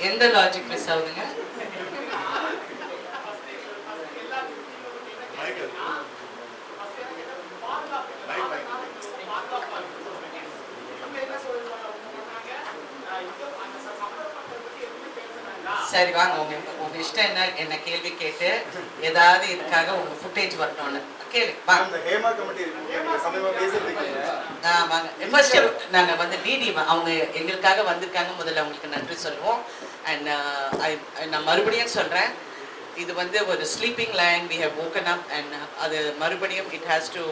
எந்த logic miss ஆகுதுங்க சரி வாங்க. உங்க உங்க இஷ்டம் என்ன? என்ன கேள்வி கேட்டு ஏதாவது இதுக்காக உங்க ஃபுட்டேஜ் வரணும்னு கேளு வாங்க ஹேமா கமிட்டி ஃபர்ஸ்ட் நாங்க வந்து டிடி அவங்க எங்களுக்காக வந்திருக்காங்க. முதல்ல அவங்களுக்கு நன்றி சொல்லுவோம். அண்ட் uh, நான் மறுபடியும் சொல்கிறேன் இது வந்து ஒரு sleeping line we have woken up and அது மறுபடியும் இட் ஹேஸ் டு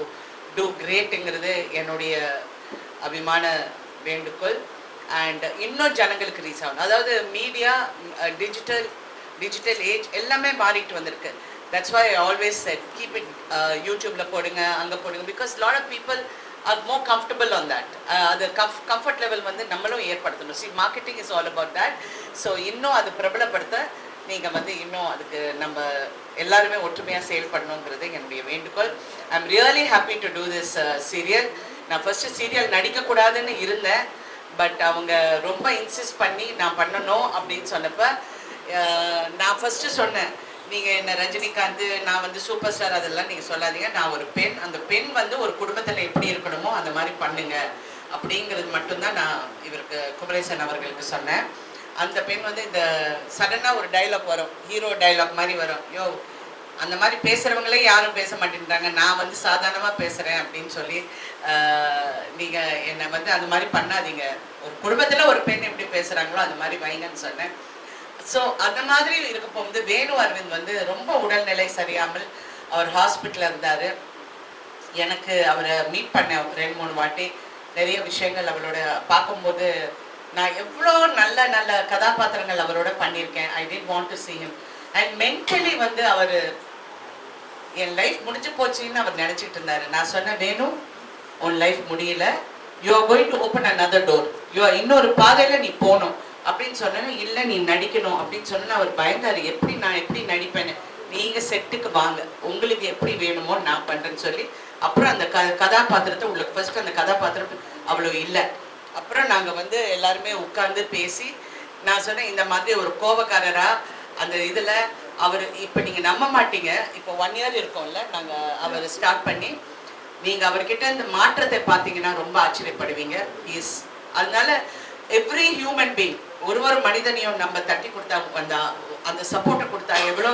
டூ கிரேட்டுங்கிறது என்னுடைய அபிமான வேண்டுகோள். அண்ட் இன்னும் ஜனங்களுக்கு ரீச் ஆகணும். அதாவது மீடியா டிஜிட்டல் டிஜிட்டல் ஏஜ் எல்லாமே மாறிட்டு வந்திருக்கு. That's why always said keep it யூடியூப்பில் போடுங்க அங்கே போடுங்க. Because lot of people more comfortable on that அது கம்ஃப் கம்ஃபர்ட் லெவல் வந்து நம்மளும் ஏற்படுத்தணும். See marketing is all about that so இன்னும் அது பிரபலப்படுத்த நீங்கள் வந்து இன்னும் அதுக்கு நம்ம எல்லாருமே ஒற்றுமையாக செயல்படணுங்கிறது என்னுடைய வேண்டுகோள். I am really happy to do this serial நான் ஃபஸ்ட்டு சீரியல் நடிக்கக்கூடாதுன்னு இருந்தேன். பட் அவங்க ரொம்ப இன்சிஸ்ட் பண்ணி நான் பண்ணணும் அப்படின்னு சொன்னப்போ uh, நான் ஃபஸ்ட்டு சொன்னேன். நீங்க என்ன ரஜினிகாந்த் நான் வந்து சூப்பர் ஸ்டார் அதெல்லாம் நீங்க சொல்லாதீங்க. நான் ஒரு பெண் அந்த பெண் வந்து ஒரு குடும்பத்துல எப்படி இருக்கணுமோ அந்த மாதிரி பண்ணுங்க. அப்படிங்கிறது மட்டும்தான் நான் இவருக்கு குமரேசன் அவர்களுக்கு சொன்னேன். அந்த பெண் வந்து இந்த சடனா ஒரு டைலாக் வரும். ஹீரோ டைலாக் மாதிரி வரும். யோ அந்த மாதிரி பேசுறவங்களே யாரும் பேச மாட்டேன்றாங்க. நான் வந்து சாதாரணமா பேசுறேன் அப்படின்னு சொல்லி நீங்கள் நீங்க என்னை வந்து அந்த மாதிரி பண்ணாதீங்க. ஒரு குடும்பத்துல ஒரு பெண் எப்படி பேசுறாங்களோ அந்த மாதிரி வைங்கன்னு சொன்னேன். ஸோ அந்த மாதிரி இருக்கப்போ வந்து வேணு அரவிந்த் வந்து ரொம்ப உடல்நிலை சரியாமல் அவர் ஹாஸ்பிட்டலில் இருந்தார். எனக்கு அவரை மீட் பண்ணேன் ரெண்டு மூணு வாட்டி. நிறைய விஷயங்கள் அவரோட பார்க்கும்போது நான் எவ்வளோ நல்ல நல்ல கதாபாத்திரங்கள் அவரோட பண்ணியிருக்கேன். I didn't want to see him and mentally வந்து அவர் என் லைஃப் முடிஞ்சு போச்சுன்னு அவர் நினச்சிட்டு இருந்தார். நான் சொன்னேன் வேணும் உன் லைஃப் முடியல. You are going to open another door you are இன்னொரு பாதையில் நீ போகணும். அப்படின்னு சொன்னேன் இல்லை நீ நடிக்கணும். அப்படின்னு சொன்னா அவர் பயந்தாரு எப்படி நான் எப்படி நடிப்பேன்னு? நீங்க செட்டுக்கு வாங்க. உங்களுக்கு எப்படி வேணுமோ நான் பண்றேன்னு சொல்லி. அப்புறம் அந்த க கதாபாத்திரத்தை உங்களுக்கு ஃபர்ஸ்ட் அந்த கதாபாத்திரம் அவ்வளோ இல்லை. அப்புறம் நாங்க வந்து எல்லாருமே உட்கார்ந்து பேசி நான் சொன்னேன் இந்த மாதிரி ஒரு கோபக்காரராக அந்த இதுல அவர் இப்போ நீங்க நம்ப மாட்டீங்க. இப்போ ஒன் இயர் இருக்கோம்ல நாங்க அவர் ஸ்டார்ட் பண்ணி நீங்கள் அவர்கிட்ட இந்த மாற்றத்தை பார்த்தீங்கன்னா ரொம்ப ஆச்சரியப்படுவீங்க. இஸ் அதனால எவ்ரி ஹியூமன் பீங் ஒரு ஒரு மனிதனையும் நம்ம தட்டி கொடுத்தா அந்த அந்த சப்போர்ட்டை கொடுத்தா எவ்வளோ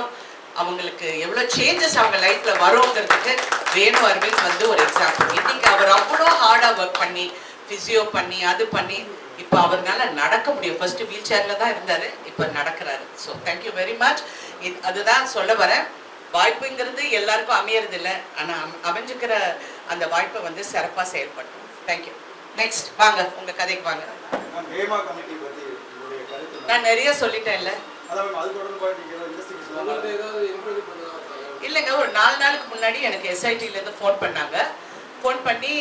அவங்களுக்கு எவ்வளோ சேஞ்சஸ் அவங்க லைஃப்ல வருங்கிறதுக்கு வேணு அரவிந்த் வந்து ஒரு எக்ஸாம்பிள் இன்னைக்கு அவர் அவ்வளோ ஹார்டாக ஒர்க் பண்ணி ஃபிசியோ பண்ணி அது பண்ணி இப்போ அவர்னால நடக்க முடியும். ஃபர்ஸ்ட் வீல் சேர்ல தான் இருந்தாரு இப்போ நடக்கிறாரு. So thank you very much அதுதான் சொல்ல வரேன். வாய்ப்புங்கிறது எல்லாருக்கும் அமையறது இல்லை ஆனால் அமைஞ்சுக்கிற அந்த வாய்ப்பை வந்து சிறப்பாக செயல்படும் தேங்க்யூ நெக்ஸ்ட் வாங்க உங்கள் கதைக்கு வாங்க? நான் நிறைய சொல்லிட்டேன்ல இல்லைங்க ஒரு நாலு நாளுக்கு முன்னாடி எனக்கு எஸ்ஐடிலேருந்து ஃபோன் பண்ணாங்க. ஃபோன் பண்ணி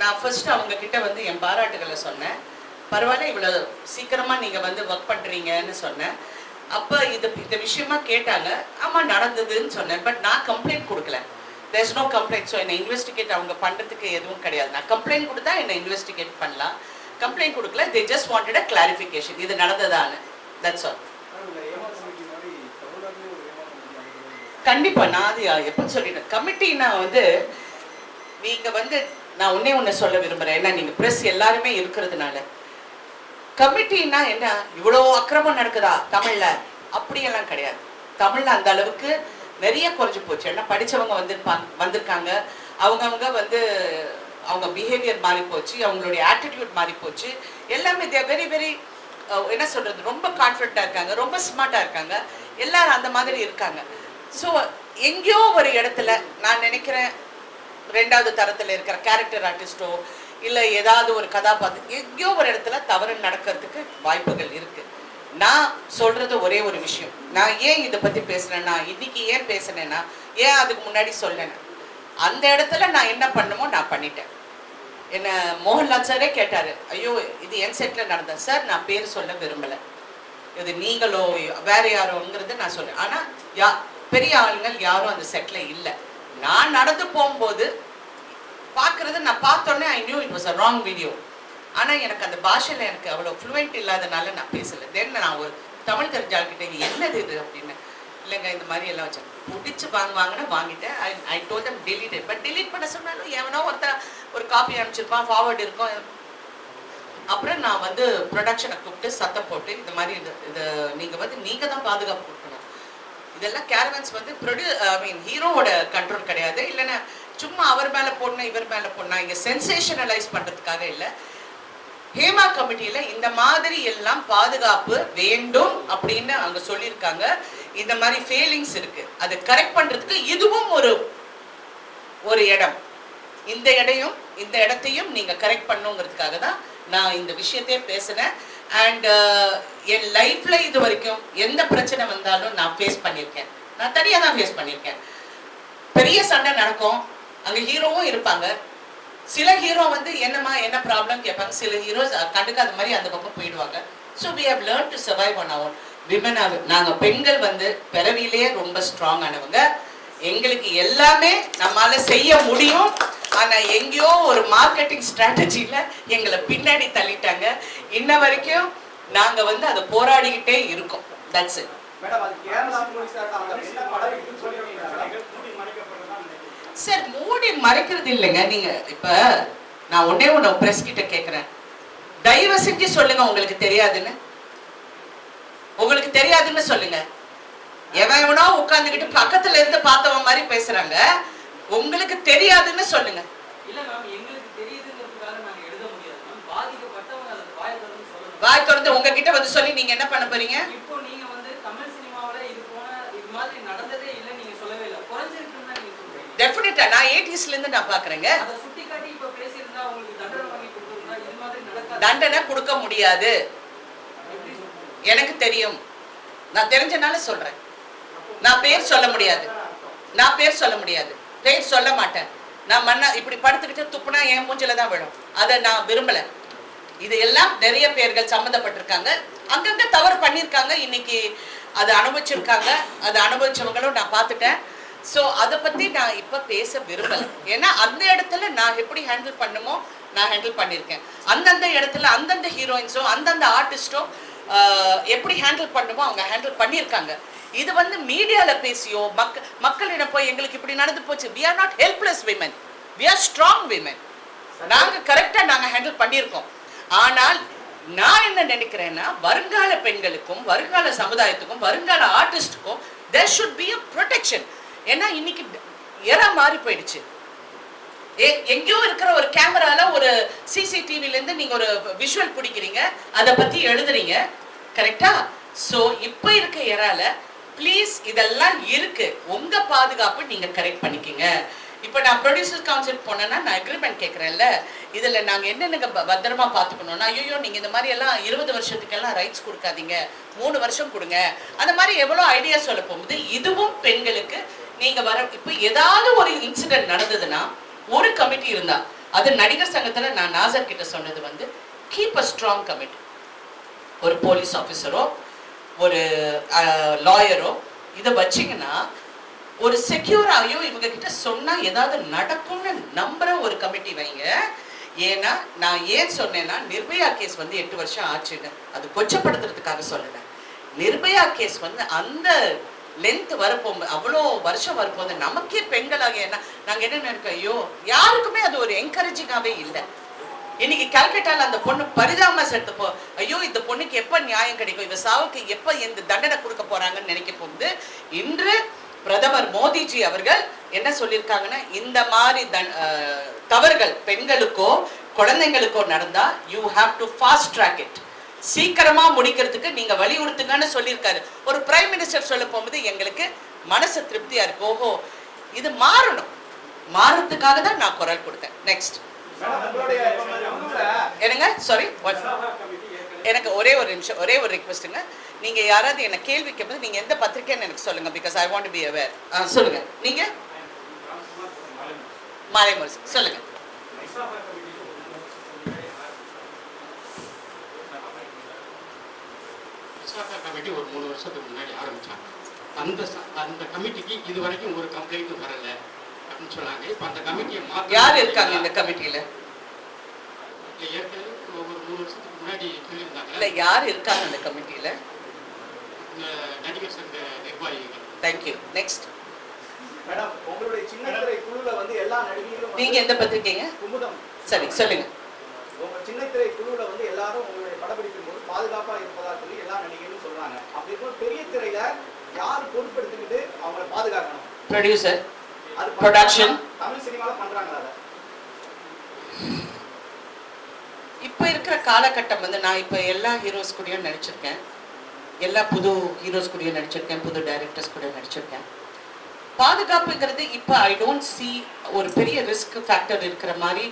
நான் ஃபர்ஸ்ட் அவங்க கிட்ட வந்து என் பாராட்டுகளை சொன்னேன். பரவாயில்ல இவ்வளோ சீக்கிரமாக நீங்கள் வந்து ஒர்க் பண்ணுறீங்கன்னு சொன்னேன். அப்போ இது இந்த விஷயமா கேட்டாங்க. ஆமாம் நடந்ததுன்னு சொன்னேன். பட் நான் கம்ப்ளைண்ட் கொடுக்கல. தேர்ஸ் நோ கம்ப்ளைண்ட் ஸோ என்னை இன்வெஸ்டிகேட் அவங்க பண்ணுறதுக்கு எதுவும் கிடையாது. நான் கம்ப்ளைண்ட் கொடுத்தா என்னை இன்வெஸ்டிகேட் பண்ணலாம். கம்ப்ளைண்ட் கொடுக்கல. They just wanted a clarification இது நடந்ததான்னு. தட்ஸ் ஆல் கண்டிப்பாக நான் அது எப்போ சொல்லிட்டேன். கமிட்டினா வந்து நீங்கள் வந்து நான் ஒன்னே ஒன்று சொல்ல விரும்புறேன். ஏன்னா நீங்கள் ப்ரெஸ் எல்லாருமே இருக்கிறதுனால. கமிட்டின்னா என்ன? இவ்வளோ அக்கிரமம் நடக்குதா தமிழில்? அப்படியெல்லாம் கிடையாது. தமிழில் அந்த அளவுக்கு நிறைய குறைஞ்சி போச்சு. ஏன்னா படித்தவங்க வந்திருப்பாங்க வந்திருக்காங்க. அவங்கவுங்க வந்து அவங்க பிஹேவியர் மாறி போச்சு. அவங்களுடைய ஆட்டிடியூட் மாறி போச்சு. எல்லாமே தேர் வெரி வெரி என்ன சொல்கிறது ரொம்ப கான்ஃபிடண்ட்டாக இருக்காங்க. ரொம்ப ஸ்மார்ட்டாக இருக்காங்க. எல்லாரும் அந்த மாதிரி இருக்காங்க. ஸோ எங்கேயோ ஒரு இடத்துல நான் நினைக்கிறேன் ரெண்டாவது தரத்தில் இருக்கிற கேரக்டர் ஆர்டிஸ்டோ இல்லை ஏதாவது ஒரு கதாபாத்திரம் எங்கேயோ ஒரு இடத்துல தவறு நடக்கிறதுக்கு வாய்ப்புகள் இருக்குது நான் சொல்கிறது ஒரே ஒரு விஷயம். நான் ஏன் இதை பற்றி பேசுகிறேன்னா இன்னைக்கு ஏன் பேசுனேன்னா ஏன் அதுக்கு முன்னாடி சொன்னேன்னா அந்த இடத்துல நான் என்ன பண்ணுமோ நான் பண்ணிட்டேன். என்ன மோகன்லால் சாரே கேட்டார் ஐயோ இது என் செட்டில் நடந்தேன் சார் நான் பேர் சொல்ல விரும்பலை. இது நீங்களோ வேற யாரோங்கிறது நான் சொல்கிறேன் ஆனால் யா பெரிய ஆளுங்கள் யாரும் அந்த செட்டில் இல்லை. நான் நடந்து போகும்போது பார்க்குறது நான் பார்த்தோன்னே I knew it was a wrong video ஆனால் எனக்கு அந்த பாஷையில் எனக்கு அவ்வளோ ஃப்ளூவெண்ட் இல்லாதனால நான் பேசலை. தென் நான் ஒரு தமிழ் தெரிஞ்ச ஆள்கிட்ட என்னது இது அப்படின்னு? இல்லைங்க இந்த மாதிரி எல்லாம் வச்சேன் முடிச்சு வாங்குவாங்கன்னா வாங்கிட்டேன். I I told them delete but delete பண்ண சொன்னாலும் எவனோ ஒருத்தன் ஒரு காப்பி அனுப்பிச்சிருப்பான் ஃபார்வர்டு இருக்கும். அப்புறம் நான் வந்து ப்ரொடக்ஷனை கூப்பிட்டு சத்தம் போட்டு இந்த மாதிரி இது இது நீங்கள் வந்து நீங்கள் தான் பாதுகாப்பு கொடுக்கணும். இதெல்லாம் கேரவன்ஸ் வந்து ப்ரொடியூ ஐ மீன் ஹீரோவோட கண்ட்ரோல் கிடையாது. இல்லைன்னா சும்மா அவர் மேலே போடணும் இவர் மேலே போடணும். இங்கே சென்சேஷனலைஸ் பண்ணுறதுக்காக இல்லை. ஹேமா கமிட்டியில இந்த மாதிரி எல்லாம் பாதுகாப்பு வேண்டும் அப்படின்னு அங்க சொல்லியிருக்காங்க. இந்த மாதிரி ஃபெயிலிங்ஸ் இருக்கு. அதை கரெக்ட் பண்றதுக்கு இதுவும் ஒரு ஒரு இடம். இந்த இடையும் இந்த இடத்தையும் நீங்க கரெக்ட் பண்ணுங்கிறதுக்காக தான் நான் இந்த விஷயத்தையே பேசினேன். அண்ட் என் லைஃப்ல இது வரைக்கும் எந்த பிரச்சனை வந்தாலும் நான் ஃபேஸ் பண்ணியிருக்கேன். நான் தனியாக தான் ஃபேஸ் பண்ணியிருக்கேன். பெரிய சண்டை நடக்கும். அங்க ஹீரோவும் இருப்பாங்க. சில ஹீரோ வந்து என்னம்மா என்ன ப்ராப்ளம் கேட்பாங்க. சில ஹீரோஸ் கண்டுக்காத மாதிரி அந்த பக்கம் போயிடுவாங்க. So we have learn to survive on our women நாங்கள் பெண்கள் வந்து பிறவிலேயே ரொம்ப ஸ்ட்ராங் ஆனவங்க. எங்களுக்கு எல்லாமே நம்மளால செய்ய முடியும். ஆனா எங்கேயோ ஒரு மார்க்கெட்டிங் ஸ்ட்ராட்டஜியில எங்களை பின்னாடி தள்ளிட்டாங்க. இன்ன வரைக்கும் நாங்க வந்து அதை போராடிக்கிட்டே இருக்கோம். தட்ஸ் it மேடம் அது கேரளா போலீஸார் அவங்க என்ன படம் இருக்குன்னு சொல்லிருக்கீங்க சார் மூடி மறைக்கிறது இல்லைங்க. நீங்க இப்ப நான் ஒன்னே ஒண்ணு பிரஸ் கிட்ட கேக்குறேன். தயவு செஞ்சு சொல்லுங்க உங்களுக்கு தெரியாதுன்னு. உங்களுக்கு தெரியாதுன்னு சொல்லுங்க. எவன் எவனோ உட்கார்ந்துகிட்டு பக்கத்துல இருந்து பார்த்தவன் மாதிரி பேசுறாங்க. உங்களுக்கு தெரியாதுன்னு சொல்லுங்க. வாய் திறந்து உங்ககிட்ட வந்து சொல்லி நீங்க என்ன பண்ண போறீங்க இப்போ நீங்க வந்து தமிழ் சினிமாவுல இது போன இது மாதிரி நடந்ததே இல்ல நீங்க சொல்லவே இல்ல குறைஞ்சிருக்குன்னு தான் நீங்க சொல்றீங்க டெஃபினட்டா நான் எயிட்டிஸ்ல இருந்து நான் உங்களுக்கு தண்டனை கொடுக்க முடியாது? எனக்கு தெரியும். நான் தெரிஞ்சனால சொல்றேன். நான் பேர் சொல்ல முடியாது. நான் பேர் சொல்ல முடியாது. பேர் சொல்ல மாட்டேன். நான் மண்ணா இப்படி படுத்துக்கிட்டு துப்புனா என் மூஞ்சில தான் விழும். அதை நான் விரும்பல. இது எல்லாம் நிறைய பேர்கள் சம்மந்தப்பட்டிருக்காங்க. அங்கங்க தவறு பண்ணியிருக்காங்க. இன்னைக்கு அதை அனுபவிச்சிருக்காங்க. அதை அனுபவிச்சவங்களும் நான் பார்த்துட்டேன். ஸோ அதை பற்றி நான் இப்போ பேச விரும்பல. ஏன்னா அந்த இடத்துல நான் எப்படி ஹேண்டில் பண்ணுமோ நான் ஹேண்டில் பண்ணியிருக்கேன் அந்தந்த இடத்துல அந்தந்த ஹீரோயின்ஸோ அந்தந்த ஆர்டிஸ்டோ எப்படி ஹேண்டில் பண்ணுமோ அவங்க ஹேண்டில் பண்ணியிருக்காங்க இது வந்து மீடியாவில் பேசியோ மக்க மக்களிடம் போய் எங்களுக்கு இப்படி நடந்து போச்சு we are not helpless women we are strong women நாங்கள் கரெக்டாக நாங்கள் ஹேண்டில் பண்ணியிருக்கோம் ஆனால் நான் என்ன நினைக்கிறேன்னா வருங்கால பெண்களுக்கும் வருங்கால சமுதாயத்துக்கும் வருங்கால ஆர்டிஸ்டுக்கும் there should be a protection ஏன்னா இன்னைக்கு எரா மாறி போயிடுச்சு. எங்கேயோ இருக்கிற ஒரு கேமரால ஒரு சிசிடிவில இருந்து நீங்க ஒரு விஷுவல் பிடிக்கிறீங்க அதை பத்தி எழுதுறீங்க. கரெக்டா ஸோ இப்போ இருக்க எறால ப்ளீஸ் இதெல்லாம் இருக்கு. உங்க பாதுகாப்பு நீங்க கரெக்ட் பண்ணிக்கிங்க. இப்போ நான் ப்ரொடியூசர் கவுன்சில் போனேன்னா நான் அக்ரிமெண்ட் கேட்குறேன்ல இதில் நாங்கள் என்னென்ன பத்திரமா பார்த்துக்கணும்னா ஐயோ நீங்கள் இந்த மாதிரி எல்லாம் இருபது வருஷத்துக்கெல்லாம் ரைட்ஸ் கொடுக்காதீங்க. மூணு வருஷம் கொடுங்க. அந்த மாதிரி எவ்வளோ ஐடியா சொல்ல போகும்போது இதுவும் பெண்களுக்கு நீங்க வர இப்போ ஏதாவது ஒரு இன்சிடென்ட் நடந்ததுன்னா ஒரு கமிட்டி இருந்தா அது நடிகர் சங்கத்துல நான் நாசர் கிட்ட சொன்னது வந்து கீப் அ ஸ்ட்ராங் கமிட்டி ஒரு போலீஸ் ஆஃபீஸரோ ஒரு லாயரோ இதை வச்சீங்கன்னா ஒரு செக்யூராகையோ இவங்க கிட்ட சொன்னா ஏதாவது நடக்கும்னு நம்புற ஒரு கமிட்டி வைங்க. ஏன்னா நான் ஏன் சொன்னேன்னா நிர்பயா கேஸ் வந்து எட்டு வருஷம் ஆச்சுன்னு. அது கொச்சப்படுத்துறதுக்காக சொல்லலை. நிர்பயா கேஸ் வந்து அந்த லென்த் வரப்போம் அவ்வளோ வருஷம் வரப்போகுது. நமக்கே பெண்களாக என்ன நாங்கள் என்ன நினைக்கோம் ஐயோ யாருக்குமே அது ஒரு என்கரேஜிங்காகவே இல்லை. இன்னைக்கு கல்கட்டால அந்த பொண்ணு பரிதாபமா செத்துப்போ. ஐயோ இந்த பொண்ணுக்கு எப்போ நியாயம் கிடைக்கும்? இவ சாவுக்கு எப்போ இந்த தண்டனை கொடுக்க போறாங்கன்னு நினைக்க போகுது இன்று பிரதமர் மோடிஜி அவர்கள் என்ன சொல்லியிருக்காங்கன்னா இந்த மாதிரி தன் தவறுகள் பெண்களுக்கோ குழந்தைங்களுக்கோ நடந்தா you have to fast track it சீக்கிரமா முடிக்கிறதுக்கு நீங்க வலியுறுத்துங்கன்னு சொல்லியிருக்காரு. ஒரு பிரைம் மினிஸ்டர் சொல்ல போகும்போது எங்களுக்கு மனசு திருப்தியா இருக்கு. ஓஹோ இது மாறணும். மாறதுக்காக தான் நான் குரல் கொடுத்தேன். நெக்ஸ்ட் என்னங்க? சாரி எனக்கு ஒரே ஒரு நிமிஷம் ஒரே ஒரு ரிக்வெஸ்ட்டுங்க நீங்க யாராவது என்ன கேள்வி கேட்பது நீங்க எந்த பத்திரிக்கைன்னு எனக்கு சொல்லுங்க because I want be aware சொல்லுங்க. நீங்க? மாலை முரசு சொல்லுங்க. விசாகா கமிட்டி ஒரு மூணு வருஷத்துக்கு முன்னாடி ஆரம்பிச்சாங்க. அந்த அந்த கமிட்டிக்கு இது வரைக்கும் ஒரு கம்ப்ளைண்ட்டும் வரல அப்படின்னு சொன்னாங்க. இப்போ அந்த கமிட்டியை மாத்த யார் இருக்காங்க இந்த கமிட்டியில? ஏற்கனவே ஒரு வருஷத்துக்கு முன்னாடி இல்ல சொல்லியிருந்தாங்க யார் இருக்காங்க அந்த கமிட்டியில? இந்த நடிகர் சங்க நிர்வாகிகள். தேங்க்யூ நெக்ஸ்ட் மேடம் உங்களுடைய சின்ன குழுல வந்து எல்லா நடிகைகளும் வந்து நீங்க எந்த பத்திரிக்கைங்க? குமுதம். சரி சொல்லுங்க. உங்க சின்ன திரை குழுல வந்து எல்லாரும் உங்களுடைய படப்பிடிப்பின் போது பாதுகாப்பா இருப்பதா சொல்லி எல்லா நடிகைகளும் சொல்றாங்க. அப்படி இருக்கும் பெரிய திரையில யார் பொறுப்பெடுத்துக்கிட்டு அவங்களை பாதுகாக்கணும்? ப்ரொடியூசர் அது. பண்றாங்களா? தமிழ் சினிமால பண்றாங்களா அதை? இப்போ இருக்கிற காலகட்டம் வந்து நான் இப்போ எல்லா ஹீரோஸ் கூடயும் நடிச்சிருக்கேன். எல்லா புது ஹீரோஸ் கூடயும் நடிச்சிருக்கேன் புது டைரக்டர்ஸ் கூட நடிச்சிருக்கேன். பாதுகாப்புங்கிறது இப்போ ஐ டோன்ட் see ஒரு பெரிய ரிஸ்க் ஃபேக்டர் இருக்கிற மாதிரி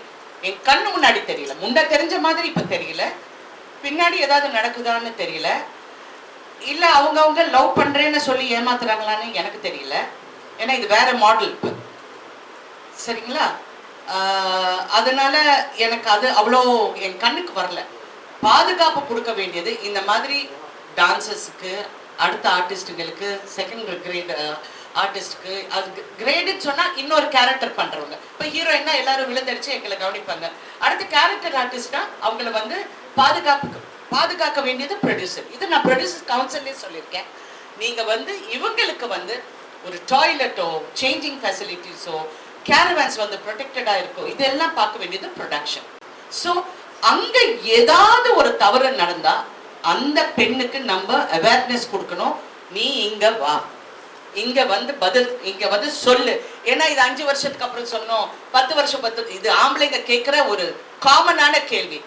என் கண்ணு முன்னாடி தெரியல. முண்டை தெரிஞ்ச மாதிரி இப்போ தெரியல. பின்னாடி ஏதாவது நடக்குதான்னு தெரியல. இல்லை அவங்கவுங்க லவ் பண்ணுறேன்னு சொல்லி ஏமாத்துறாங்களான்னு எனக்கு தெரியல. ஏன்னா இது வேற மாடல் இப்போ. சரிங்களா? அதனால எனக்கு அது அவ்வளோ என் கண்ணுக்கு வரல. பாதுகாப்பு கொடுக்க வேண்டியது இந்த மாதிரி டான்சர்ஸுக்கு அடுத்த ஆர்டிஸ்ட்டுங்களுக்கு செகண்ட் கிரேட் ஆர்டிஸ்ட்க்கு அது கிரேடுன்னு சொன்னால் இன்னொரு கேரக்டர் பண்ணுறவங்க இப்போ ஹீரோயின்னா எல்லாரும் விழுந்தடிச்சு எங்களை கவனிப்பாங்க. அடுத்த கேரக்டர் ஆர்டிஸ்ட்னா அவங்கள வந்து பாதுகாப்பு பாதுகாக்க வேண்டியது ப்ரொடியூசர் இது நான் ப்ரொடியூசர் கவுன்சிலே சொல்லியிருக்கேன். நீங்கள் வந்து இவங்களுக்கு வந்து ஒரு டாய்லெட்டோ சேஞ்சிங் ஃபெசிலிட்டிஸோ கேரவேன்ஸ் வந்து ப்ரொடெக்டடாக இருக்கும் இதெல்லாம் பார்க்க வேண்டியது ப்ரொடக்ஷன் ஸோ அங்கே ஏதாவது ஒரு தவறு நடந்தால் அந்த பெண்ணுக்கு நம்ம அவேர்னஸ் கொடுக்கணும். நீ இங்கே வா. இங்க வந்து பதில் இங்க வந்து சொல்லு. ஏன்னா இது அஞ்சு வருஷத்துக்கு அப்புறம் சொன்னோம் பத்து வருஷம் பத்து இது ஆம்பளைங்க கேட்கிற ஒரு காமனான கேள்வி.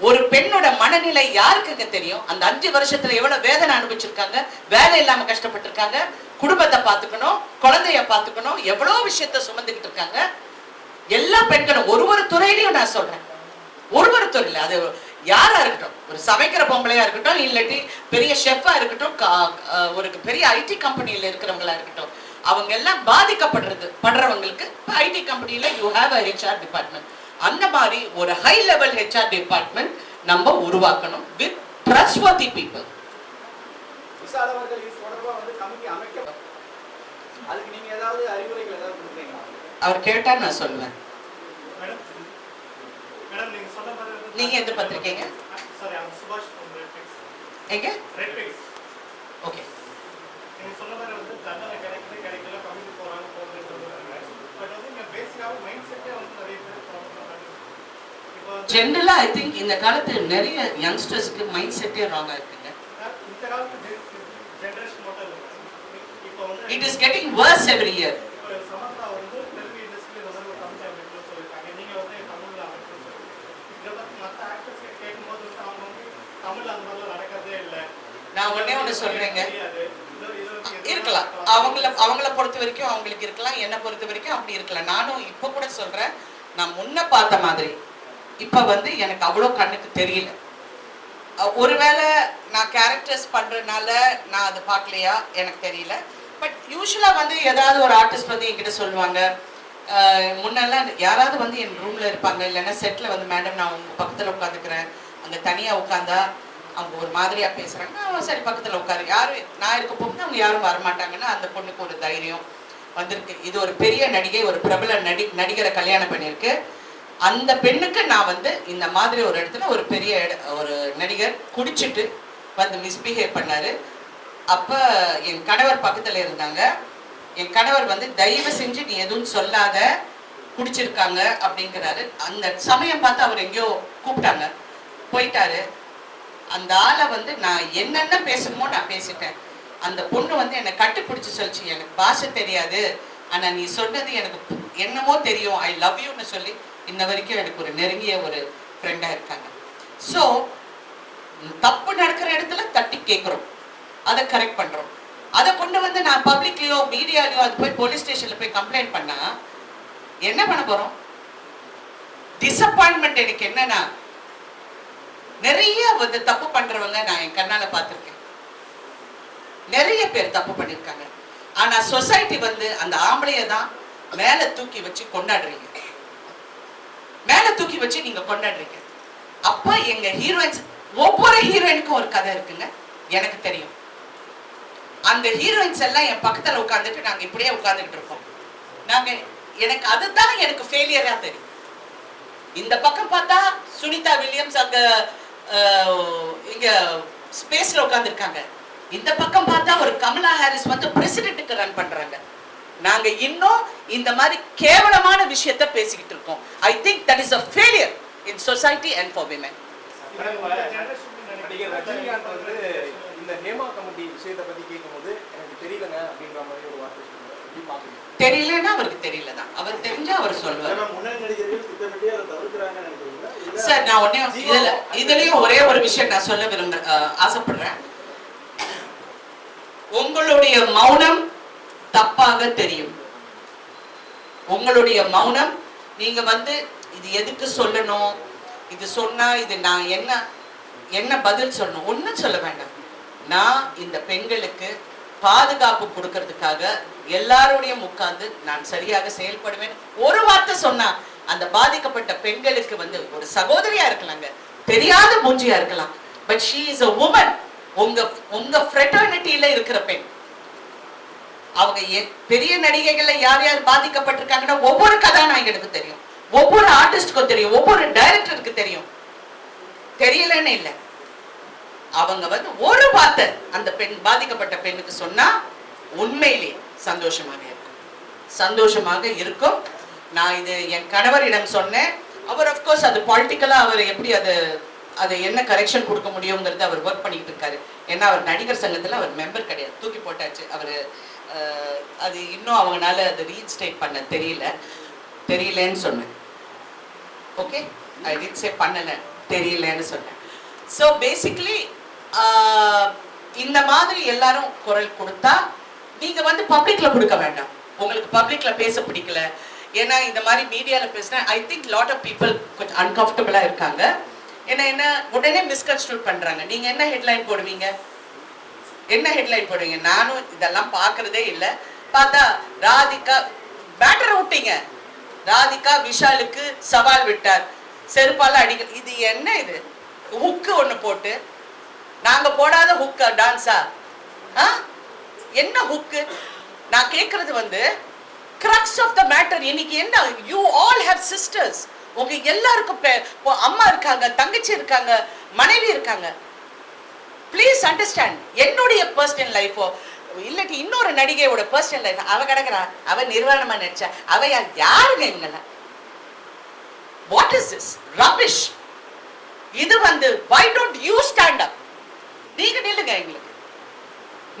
ஒரு பெண்ணோட மனநிலை யாருக்குங்க தெரியும்? அந்த அஞ்சு வருஷத்துல எவ்வளவு வேதனை அனுபவிச்சிருக்காங்க? வேலை இல்லாம கஷ்டப்பட்டிருக்காங்க. குடும்பத்தை பார்த்துக்கணும். குழந்தைய பார்த்துக்கணும். எவ்வளவு விஷயத்த சுமந்துக்கிட்டு இருக்காங்க. எல்லா பெண்களும் ஒரு ஒரு துறையிலையும் நான் சொல்றேன். ஒரு ஒரு துறையில அது யாரா இருக்கட்டும் ஒரு சமைக்கிற பொம்பளையா இருக்கட்டும் இல்லாட்டி பெரிய ஷெஃபா இருக்கட்டும் ஒரு பெரிய ஐடி கம்பெனியில இருக்கிறவங்களா இருக்கட்டும் அவங்க எல்லாம் பாதிக்கப்படுறது படுறவங்களுக்கு ஐடி கம்பெனியில you have a HR department அந்த மாதிரி ஒரு ஹை லெவல் ஹெச்ஆர் டிபார்ட்மெண்ட் நம்ம உருவாக்கணும் வித் ட்ரஸ்ட்வர்தி பீப்புள் அவர் கேட்டா நான் சொல்லுவேன் நீங்க எந்த பத்திரிக்கைங்க? சாரி I'm சுபாஷ் Red Pigs. எங்க Red Pigs. ஓகே நீங்க சொன்ன மாதிரி வந்து தண்டனை கிடைக்குது கிடைக்கல கமிட்டி போறாங்க போகுதுன்னு சொல்றாங்க பட் வந்து இங்க பேசிக்காக மைண்ட் செட்டே வந்து நிறைய பேர் problem பண்றாங்க. இப்போ வந்து ஜென்ரலா ஐ திங்க் இந்த காலத்து நிறைய யங்ஸ்டர்ஸ்க்கு மைண்ட் செட்டே ராங்கா இருக்குங்க இந்த காலத்து ஜெனரேஷன் மட்டும் இப்போ வந்து it is getting worse every year இப்போ சமந்தா வந்து தெலுங்கு இண்டஸ்ட்ரியில் இந்த மாதிரி ஒரு கமிட்டி அமைக்கணும்னு சொல்லியிருக்காங்க நீங்க வந்து தமிழ்ல அமைக்கணும்னு சொல்லியிருக்கீங்க இதை பத்தி மற்ற ஆக்டர்ஸ் கேட்கும்போது வந்து அவங்க வந்து தமிழ்ல அந்த மாதிரிலாம் நடக்கிறதே இல்லை நான் ஒண்ணே ஒன்று சொல்றேங்க. இருக்கலாம். அவங்கள அவங்கள பொறுத்த வரைக்கும் அவங்களுக்கு இருக்கலாம் என்னை பொறுத்த வரைக்கும் அப்படி இருக்கலாம். நானும் இப்போ கூட சொல்றேன் நான் முன்ன பார்த்த மாதிரி. இப்போ வந்து எனக்கு அவ்வளோ கண்ணுக்கு தெரியல. ஒருவேளை நான் கேரக்டர்ஸ் பண்ணுறதுனால நான் அதை பார்க்கலையா? எனக்கு தெரியல. பட் யூஸ்வலாக வந்து ஏதாவது ஒரு ஆர்டிஸ்ட் வந்து என்கிட்ட சொல்லுவாங்க முன்னெல்லாம் யாராவது வந்து என் ரூமில் இருப்பாங்க இல்லைன்னா செட்டில் வந்து மேடம் நான் உங்கள் பக்கத்தில் உட்காந்துக்கிறேன். அங்கே தனியாக உட்காந்தா அவங்க ஒரு மாதிரியாக பேசுகிறாங்கன்னா சரி பக்கத்தில் உட்காரு. யாரும் நான் இருக்க போகும்போது அவங்க யாரும் வரமாட்டாங்கன்னா அந்த பொண்ணுக்கு ஒரு தைரியம் வந்திருக்கு. இது ஒரு பெரிய நடிகை ஒரு பிரபல நடி நடிகரை கல்யாணம் பண்ணியிருக்கு. அந்த பெண்ணுக்கு நான் வந்து இந்த மாதிரி ஒரு இடத்துல ஒரு பெரிய ஒரு நடிகர் குடிச்சிட்டு வந்து மிஸ்பிஹேவ் பண்ணார். அப்போ என் கணவர் பக்கத்தில் இருந்தாங்க. என் கணவர் வந்து தயவு செஞ்சு நீ எதுவும் சொல்லாத. குடிச்சிருக்காங்க. அப்படிங்கிறாரு. அந்த சமயம் பார்த்து அவர் எங்கேயோ கூப்பிட்டாங்க. போயிட்டாரு. அந்த ஆளை வந்து நான் என்னென்ன பேசணுமோ நான் பேசிட்டேன். அந்த பொண்ணு வந்து என்னை கட்டுப்பிடிச்சு சொல்லிச்சு எனக்கு பாஷை தெரியாது. ஆனால் நீ சொன்னது எனக்கு என்னமோ தெரியும். ஐ லவ் யூன்னு சொல்லி இன்ன வரைக்கும் எனக்கு ஒரு நெருங்கிய ஒரு ஃப்ரெண்டாக இருக்காங்க. ஸோ தப்பு நடக்கிற இடத்துல தட்டி கேட்குறோம் அதை கரெக்ட் பண்ணுறோம் அதை கொண்டு வந்து நான் பப்ளிக்லேயோ மீடியாலையோ அது போய் போலீஸ் ஸ்டேஷனில் போய் கம்ப்ளைண்ட் பண்ணால் என்ன பண்ண போகிறோம் டிசப்பாயின்மெண்ட் எனக்கு என்னன்னா நிறைய வந்து தப்பு பண்றவங்க நான் என் கண்ணால பார்த்துருக்கேன். நிறைய பேர் தப்பு பண்ணியிருக்காங்க ஆனா சொசைட்டி வந்து அந்த ஆம்பளைய தான் மேல தூக்கி வச்சு கொண்டாடுறீங்க. மேல தூக்கி வச்சு நீங்க கொண்டாடுறீங்க. அப்ப எங்க ஹீரோயின்ஸ் ஒவ்வொரு ஹீரோயினுக்கும் ஒரு கதை இருக்குங்க. எனக்கு தெரியும். அந்த ஹீரோயின்ஸ் எல்லாம் என் பக்கத்துல உட்காந்துட்டு நாங்க இப்படியே உட்கார்ந்துட்டு இருக்கோம் நாங்க எனக்கு அதுதான் எனக்கு ஃபெயிலியரா தெரியும். இந்த பக்கம் பார்த்தா சுனிதா வில்லியம்ஸ் அங்க இங்க ஸ்பேஸ்ல உட்கார்ந்திருக்காங்க. இந்த பக்கம் பார்த்தா ஒரு கமலா ஹாரிஸ் வந்து பிரசிடென்ட்டுக்கு ரன் பண்றாங்க. நாங்க இன்னும் இந்த மாதிரி கேவலமான விஷயத்த பேசிக்கிட்டு இருக்கோம். I think that is a failure in society and for women நடிகர் ரஜினிகாந்த் வந்து இந்த ஹேமா கமிட்டி விஷயத்தை பத்தி கேட்கும்போது எனக்கு தெரியலங்க அப்படின்ற மாதிரி ஒரு வார்த்தை சொல்லுவார் தெரியலன்னா அவருக்கு தெரியல தான் அவர் தெரிஞ்சா அவர் சொல்வார் முன்னணி நடிகர்கள் திட்டமிட்டே அதை இல்ல சார் நான் ஒன்னே இதுல இதுலயும் ஒரே ஒரு விஷயம் நான் சொல்ல விரும்ப ஆசைப்படுறேன். உங்களுடைய மௌனம் தப்பாக தெரியும். உங்களுடைய மௌனம் நீங்க வந்து இது எதுக்கு சொல்லணும்? இது சொன்னா இது நான் என்ன என்ன பதில் சொல்லணும்? ஒண்ணும் சொல்ல வேண்டாம். நான் இந்த பெண்களுக்கு பாதுகாப்பு கொடுக்கறதுக்காக எல்லாரோடையும் உட்கார்ந்து நான் சரியாக செயல்படுவேன். ஒரு வார்த்தை சொன்னா அந்த பாதிக்கப்பட்ட பெண்களுக்கு வந்து ஒரு சகோதரியா இருக்கலாங்க. தெரியாத மூஞ்சியா இருக்கலாம். But she is a woman உங்க உங்க ஃப்ரெட்டர்னிட்டியில இருக்கிற பெண். அவங்க எ- பெரிய நடிகைகள்ல யார் யார் பாதிக்கப்பட்டிருக்காங்கன்னா ஒவ்வொரு கதாநாயகனுக்கும் தெரியும். ஒவ்வொரு ஆர்டிஸ்டுக்கும் தெரியும். ஒவ்வொரு டைரக்டருக்கு தெரியும். தெரியலன்னு இல்லை. அவங்க வந்து ஒரு வார்த்தை அந்த பெண் பாதிக்கப்பட்ட பெண்ணுக்கு சொன்னா உண்மையிலே சந்தோஷமாக இருக்கும். சந்தோஷமாக இருக்கும். நான் இது என் கணவரிடம் சொன்னேன். அவர் அஃப்கோர்ஸ் அது பொலிட்டிக்கலா அவர் எப்படி அது அது என்ன கரெக்ஷன் கொடுக்க முடியுங்கிறது அவர் ஒர்க் பண்ணிட்டு இருக்காரு. ஏன்னா அவர் நடிகர் சங்கத்துல அவர் மெம்பர் கிடையாது. தூக்கி போட்டாச்சு. அவர் அது இன்னும் அவங்களால அது ரீஇன்ஸ்டேட் பண்ண தெரியல. தெரியலன்னு சொன்னேன். ஓகே ஐ டிட் பண்ணலை பண்ணல. தெரியலன்னு சொன்னேன். ஸோ பேசிக்கலி இந்த மாதிரி எல்லாரும் குரல் கொடுத்தா நீங்க வந்து பப்ளிக்ல கொடுக்க வேண்டாம். உங்களுக்கு பப்ளிக்ல பேச பிடிக்கல. ஏன்னா இந்த மாதிரி மீடியாவில் பேசினா I think lot of people கொஞ்சம் அன்கம்ஃபர்டபுளாக இருக்காங்க. ஏன்னா என்ன உடனே மிஸ்கன்ஸ்டியூட் பண்ணுறாங்க நீங்கள் என்ன ஹெட்லைன் போடுவீங்க? என்ன ஹெட்லைன் போடுவீங்க? நானும் இதெல்லாம் பார்க்குறதே இல்லை. பார்த்தா ராதிகா பேட்டரை விட்டீங்க ராதிகா விஷாலுக்கு சவால் விட்டார். செருப்பால் அடிக்க இது என்ன இது? ஹுக்கு ஒன்று போட்டு. நாங்கள் போடாத ஹுக்கா டான்ஸா ஆ? என்ன ஹுக்கு நான் கேட்குறது வந்து கிரக்ஸ் ஆஃப் த மேட்டர் இன்னைக்கு என்ன? யூ ஆல் ஹேவ் சிஸ்டர்ஸ் உங்க எல்லாருக்கும் அம்மா இருக்காங்க தங்கச்சி இருக்காங்க மனைவி இருக்காங்க. ப்ளீஸ் அண்டர்ஸ்டாண்ட் என்னுடைய பர்சனல் லைஃபோ இல்லாட்டி இன்னொரு நடிகையோட பர்சனல் லைஃப் அவ கிடக்குறா அவ நிர்வாணமா நடிச்சா அவ யார் யாருங்க இவங்கெல்லாம் வாட் இஸ் திஸ் ரபிஷ் இது வந்து why don't you stand up நீங்க நில்லுங்க எங்களுக்கு.